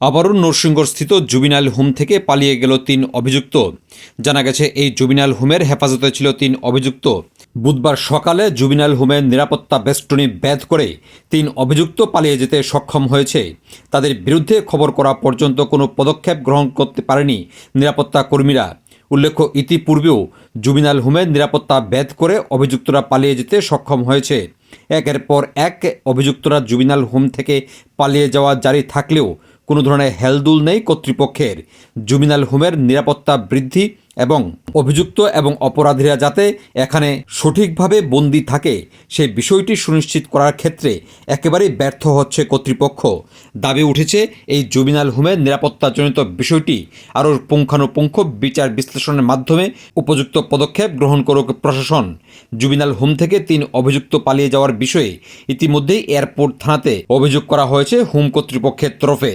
আবারও নরসিংগড়স্থিত জুবিনাইল হোম থেকে পালিয়ে গেল তিন অভিযুক্ত। জানা গেছে, এই জুবিনাইল হোমের হেফাজতে ছিল তিন অভিযুক্ত। বুধবার সকালে জুবিনাইল হোমের নিরাপত্তা বেষ্টনী ব্যাধ করে তিন অভিযুক্ত পালিয়ে যেতে সক্ষম হয়েছে। তাদের বিরুদ্ধে খবর করা পর্যন্ত কোনো পদক্ষেপ গ্রহণ করতে পারেনি নিরাপত্তা কর্মীরা। উল্লেখ্য, ইতিপূর্বেও জুবিনাল হোমের নিরাপত্তা ব্যাধ করে অভিযুক্তরা পালিয়ে যেতে সক্ষম হয়েছে। একের পর এক অভিযুক্তরা জুবিনাল হোম থেকে পালিয়ে যাওয়া জারি থাকলেও কোনো ধরনের হেলদুল নেই কর্তৃপক্ষের। জুবিনাল হোমের নিরাপত্তা বৃদ্ধি এবং অভিযুক্ত এবং অপরাধীরা যাতে এখানে সঠিকভাবে বন্দী থাকে সেই বিষয়টি সুনিশ্চিত করার ক্ষেত্রে একেবারেই ব্যর্থ হচ্ছে কর্তৃপক্ষ। দাবি উঠেছে, এই জুবিনাল হোমের নিরাপত্তাজনিত বিষয়টি আরও পুঙ্খানুপুঙ্খ বিচার বিশ্লেষণের মাধ্যমে উপযুক্ত পদক্ষেপ গ্রহণ করুক প্রশাসন। জুবিনাল হোম থেকে তিন অভিযুক্ত পালিয়ে যাওয়ার বিষয়ে ইতিমধ্যেই এয়ারপোর্ট থানাতে অভিযোগ করা হয়েছে হোম কর্তৃপক্ষের তরফে।